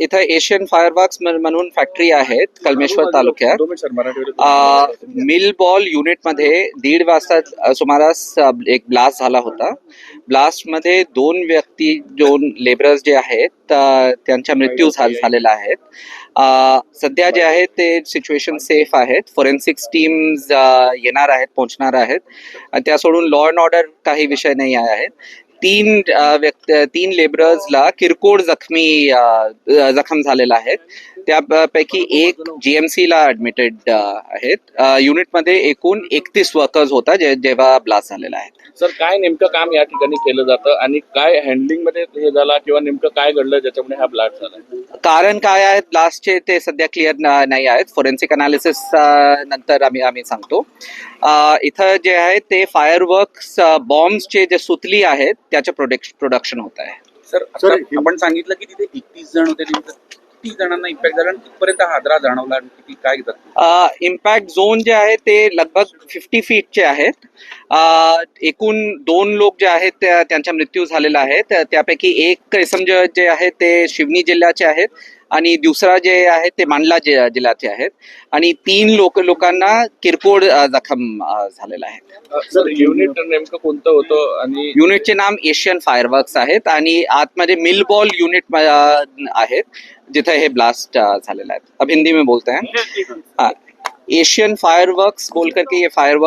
इथं Asian fireworks म्हणून factory आहेत कलमेश्वर तालुक्यात. मिल बॉल युनिटमध्ये दीड वाजता सुमारास एक ब्लास्ट झाला होता. ब्लास्टमध्ये दोन व्यक्ती दोन लेबरर्स जे आहेत त्यांचा मृत्यू झालेला आहे सध्या जे आहे ते सिच्युएशन सेफ आहेत. फॉरेन्सिक्स टीम्स येणार आहेत पोहोचणार आहेत. आणि त्या सोडून लॉ अँड ऑर्डर काही विषय नाही आहेत तीन व्यक्ती तीन लेबरर्सला किरकोळ जखमी जखम झालेला आहेत त्यापैकी एक जीएमसी ला ऍडमिटेड आहेत. अ, युनिटमध्ये एकूण एकतीस वर्कर्स होता जे जेव्हा ब्लास्ट झालेला आहे. सर काय नेमकं काम या ठिकाणी केलं जातं आणि काय हँडलिंगमध्ये हे झाला किंवा नेमकं काय घडलं ज्याच्यामुळे हा ब्लास्ट झाला? कारण काय आहेत ब्लास्टचे ते सध्या क्लिअर नाही आहेत. फॉरेन्सिक अनालिसिस नंतर आम्ही आम्ही सांगतो. इथं जे आहे ते फायरवर्क्स बॉम्बचे जे सुतली आहेत त्याचे प्रोडक्श प्रोडक्शन होत आहे. सर आपण सांगितलं की तिथे एकतीस जण होते नेमकं. किती जणांना इम्पॅक्ट झाला आणि कितपर्यंत हादरा जाणवला आणि किती काय इम्पॅक्ट झोन जे आहे ते लगभग फिफ्टी फीटचे आहेत. एकूण दोन लोक जे आहेत त्यांचा मृत्यू झालेला आहे. त्यापैकी एक समज जे आहे ते शिवनी जिल्ह्याचे आहेत. आणि दुसरा जे आहे ते मांडला जि- जिल्ह्याचे आहेत. आणि तीन लोक लोकांना किरकोळ जखम झालेला आहे. सर युनिट नेमकं कोणतं होतं आणि युनिटचे नाम एशियन फायरवर्क्स आहेत आणि आतमध्ये मिल बॉल युनिट आहेत जिथे हे ब्लास्ट झालेला आहे. अब हिंदी में बोलते हैं. एशियन फायरवर्क्स बोल करके ये फायरवर्क